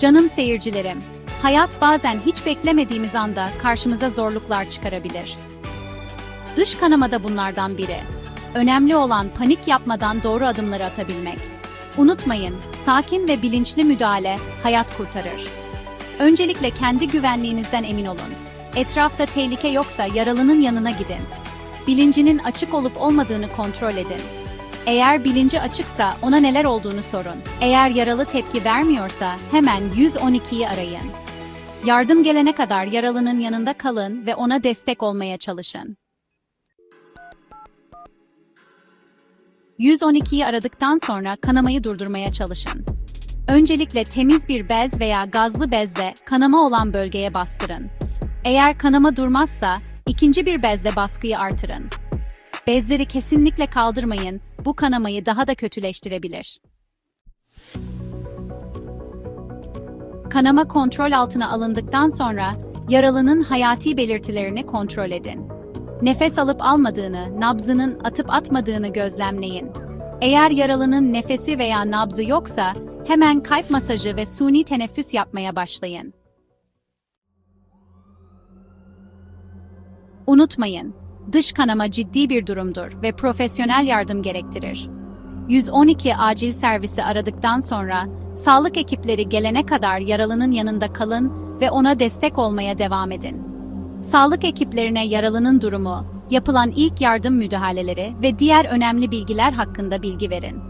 Canım seyircilerim, hayat bazen hiç beklemediğimiz anda karşımıza zorluklar çıkarabilir. Dış kanama da bunlardan biri. Önemli olan panik yapmadan doğru adımları atabilmek. Unutmayın, sakin ve bilinçli müdahale hayat kurtarır. Öncelikle kendi güvenliğinizden emin olun. Etrafta tehlike yoksa yaralının yanına gidin. Bilincinin açık olup olmadığını kontrol edin. Eğer bilinci açıksa ona neler olduğunu sorun. Eğer yaralı tepki vermiyorsa hemen 112'yi arayın. Yardım gelene kadar yaralının yanında kalın ve ona destek olmaya çalışın. 112'yi aradıktan sonra kanamayı durdurmaya çalışın. Öncelikle temiz bir bez veya gazlı bezle kanama olan bölgeye bastırın. Eğer kanama durmazsa ikinci bir bezle baskıyı artırın. Bezleri kesinlikle kaldırmayın, bu kanamayı daha da kötüleştirebilir. Kanama kontrol altına alındıktan sonra yaralının hayati belirtilerini kontrol edin. Nefes alıp almadığını, nabzının atıp atmadığını gözlemleyin. Eğer yaralının nefesi veya nabzı yoksa hemen kalp masajı ve suni teneffüs yapmaya başlayın. Unutmayın, dış kanama ciddi bir durumdur ve profesyonel yardım gerektirir. 112 acil servisi aradıktan sonra sağlık ekipleri gelene kadar yaralının yanında kalın ve ona destek olmaya devam edin. Sağlık ekiplerine yaralının durumu, yapılan ilk yardım müdahaleleri ve diğer önemli bilgiler hakkında bilgi verin.